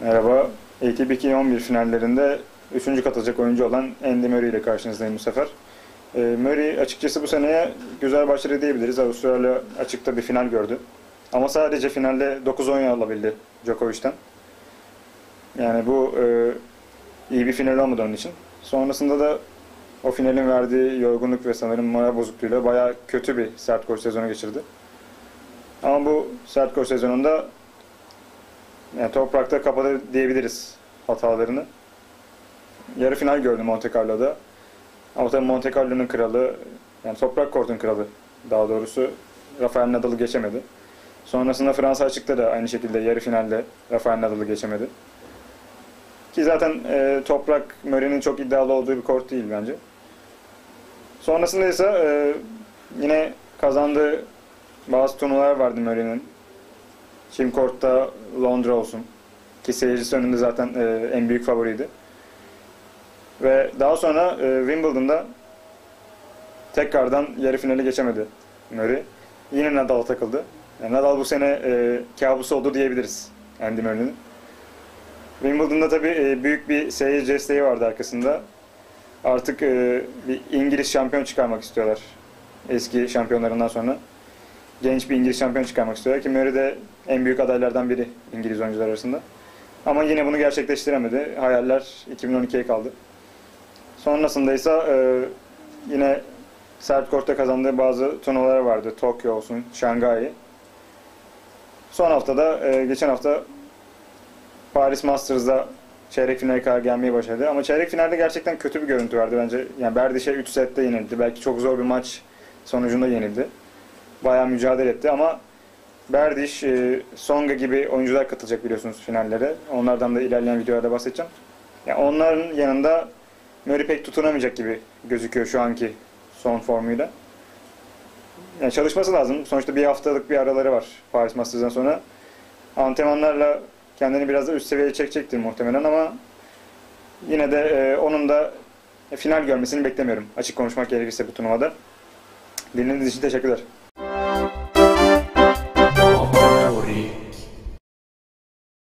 Merhaba. ATP 2011 finallerinde 3. katılacak oyuncu olan Andy Murray ile karşınızdayım bu sefer. Ee, Murray açıkçası bu seneye güzel başarı diyebiliriz. Avustralya açıkta bir final gördü. Ama sadece finalde 9 oyun alabildi Djokovic'ten. Yani bu e, iyi bir final olmadı onun için. Sonrasında da o finalin verdiği yorgunluk ve sanırım moral bozukluğuyla bayağı kötü bir sert kort sezonu geçirdi. Ama bu sert kort sezonunda yani toprakta kapadı diyebiliriz hatalarını. Yarı final gördüm Monte Carlo'da. Ama tabii Monte Carlo'nun kralı, yani toprak kortun kralı daha doğrusu Rafael Nadal'ı geçemedi. Sonrasında Fransa açıkta da aynı şekilde yarı finalde Rafael Nadal'ı geçemedi. Ki zaten e, toprak Murray'nin çok iddialı olduğu bir kort değil bence. Sonrasında ise e, yine kazandığı bazı turnuvalar vardı Murray'nin. Kim Court'ta Londra olsun. Ki seyircisi önünde zaten e, en büyük favoriydi. Ve daha sonra e, Wimbledon'da tekrardan yarı finali geçemedi Murray. Yine Nadal'a takıldı. Yani Nadal bu sene e, kabus oldu diyebiliriz Andy Murray'nin. Wimbledon'da tabii e, büyük bir seyirci desteği vardı arkasında. Artık e, bir İngiliz şampiyon çıkarmak istiyorlar. Eski şampiyonlarından sonra. Genç bir İngiliz şampiyon çıkarmak istiyorlar ki Murray de en büyük adaylardan biri İngiliz oyuncular arasında. Ama yine bunu gerçekleştiremedi. Hayaller 2012'ye kaldı. Sonrasında ise e, yine sert kortta kazandığı bazı turnuvalar vardı. Tokyo olsun, Şangay. Son haftada, geçen hafta Paris Masters'da çeyrek finale kadar gelmeyi başardı. Ama çeyrek finalde gerçekten kötü bir görüntü vardı bence. Yani Berdiş'e 3 sette yenildi. Belki çok zor bir maç sonucunda yenildi. Bayağı mücadele etti ama Berdiş, e, Songa gibi oyuncular katılacak biliyorsunuz finallere. Onlardan da ilerleyen videolarda bahsedeceğim. Yani onların yanında Murray pek tutunamayacak gibi gözüküyor şu anki son formuyla. Yani çalışması lazım. Sonuçta bir haftalık bir araları var Paris Masters'dan sonra. Antrenmanlarla kendini biraz da üst seviyeye çekecektir muhtemelen ama yine de e, onun da final görmesini beklemiyorum. Açık konuşmak gerekirse bu turnuvada. Dinlediğiniz için teşekkürler.